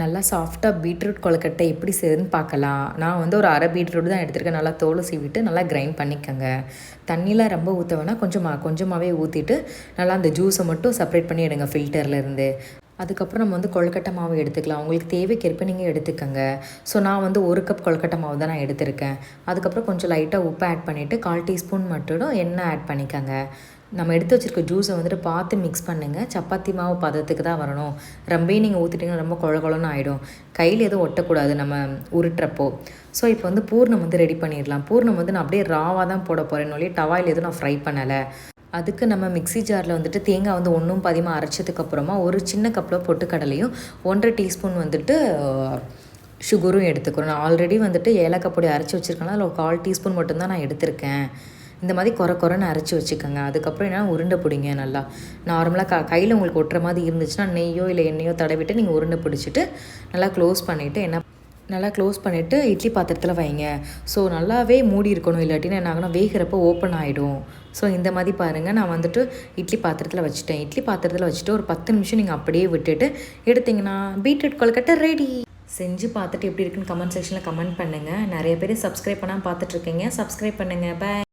நல்லா சாஃப்டாக பீட்ரூட் கொழுக்கட்டை எப்படி செய்யுதுன்னு பார்க்கலாம். நான் வந்து ஒரு அரை பீட்ரூட் தான் எடுத்திருக்கேன். நல்லா தோலை சீவிட்டு நல்லா கிரைண்ட் பண்ணிக்கோங்க. தண்ணியெலாம் ரொம்ப ஊற்ற வேணால் கொஞ்சமாக கொஞ்சமாகவே ஊற்றிட்டு நல்லா அந்த ஜூஸை மட்டும் செப்பரேட் பண்ணி எடுங்க ஃபில்டர்லேருந்து அதுக்கப்புறம் நம்ம வந்து கொழுக்கட்டை மாவு எடுத்துக்கலாம். உங்களுக்கு தேவைக்கேற்ப நீங்கள் எடுத்துக்கோங்க. ஸோ நான் வந்து ஒரு கப் கொழுக்கட்டை மாவு தான் நான் எடுத்திருக்கேன். அதுக்கப்புறம் கொஞ்சம் லைட்டாக உப்பு ஆட் பண்ணிவிட்டு கால் டீஸ்பூன் மட்டும் எண்ணெய் ஆட் பண்ணிக்கோங்க. நம்ம எடுத்து வச்சுருக்க ஜூஸை வந்துட்டு பார்த்து மிக்ஸ் பண்ணுங்கள் சப்பாத்தி மாவு பதத்துக்கு தான் வரணும். ரொம்பவே நீங்கள் ஊற்றிட்டிங்கன்னா ரொம்ப குழ ஆகிடும் கையில் எதுவும் ஒட்டக்கூடாது நம்ம உருட்டுறப்போ. ஸோ இப்போ வந்து பூர்ணம் வந்து ரெடி பண்ணிடலாம். பூர்ணம் வந்து நான் அப்படியே ராவாக தான் போட போகிறேன்னு சொல்லி டவாயில் எதுவும் நான் ஃப்ரை பண்ணலை. அதுக்கு நம்ம மிக்ஸி ஜாரில் வந்துட்டு தேங்காய் வந்து ஒன்றும் பதிமாக அரைச்சதுக்கப்புறமா ஒரு சின்ன கப்பில் பொட்டுக்கடலையும் ஒன்றரை டீஸ்பூன் வந்துட்டு சுகரும் எடுத்துக்கிறோம் நான் ஆல்ரெடி வந்துட்டு ஏலக்காய் பொடி அரைச்சி வச்சுருக்கேன் அதில் ஒரு கால் டீஸ்பூன் மட்டும்தான் நான் எடுத்திருக்கேன். இந்த மாதிரி குறை குறைன்னு அரைச்சி வச்சுக்கோங்க. அதுக்கப்புறம் என்ன உருண்டை பிடிங்க நல்லா. நார்மலாக க கையில் உங்களுக்கு ஒட்டுற மாதிரி இருந்துச்சுன்னா நெய்யோ இல்லை எண்ணெயோ தடவிட்டு நீங்கள் உருண்டை பிடிச்சிட்டு நல்லா க்ளோஸ் பண்ணிவிட்டு என்ன நல்லா க்ளோஸ் பண்ணிவிட்டு இட்லி பாத்திரத்தில் வைங்க. ஸோ நல்லாவே மூடி இருக்கணும். இல்லாட்டினா என்ன ஆகணும் வேகிறப்போ ஓப்பன் ஆகிடும் ஸோ இந்த மாதிரி பாருங்கள் நான் வந்துட்டு இட்லி பாத்திரத்தில் வச்சுட்டேன். இட்லி பாத்திரத்தில் வச்சுட்டு ஒரு பத்து நிமிஷம் நீங்கள் அப்படியே விட்டுட்டு எடுத்திங்கன்னா பீட்ரூட் கொழுக்கட்டை ரெடி செஞ்சு பார்த்துட்டு எப்படி இருக்குன்னு கமெண்ட் செக்ஷனில் கமெண்ட் பண்ணுங்கள் நிறைய பேர் சப்ஸ்கிரைப் பண்ணால் பார்த்துட்ருக்கீங்க சப்ஸ்கிரைப் பண்ணுங்கள் பாய்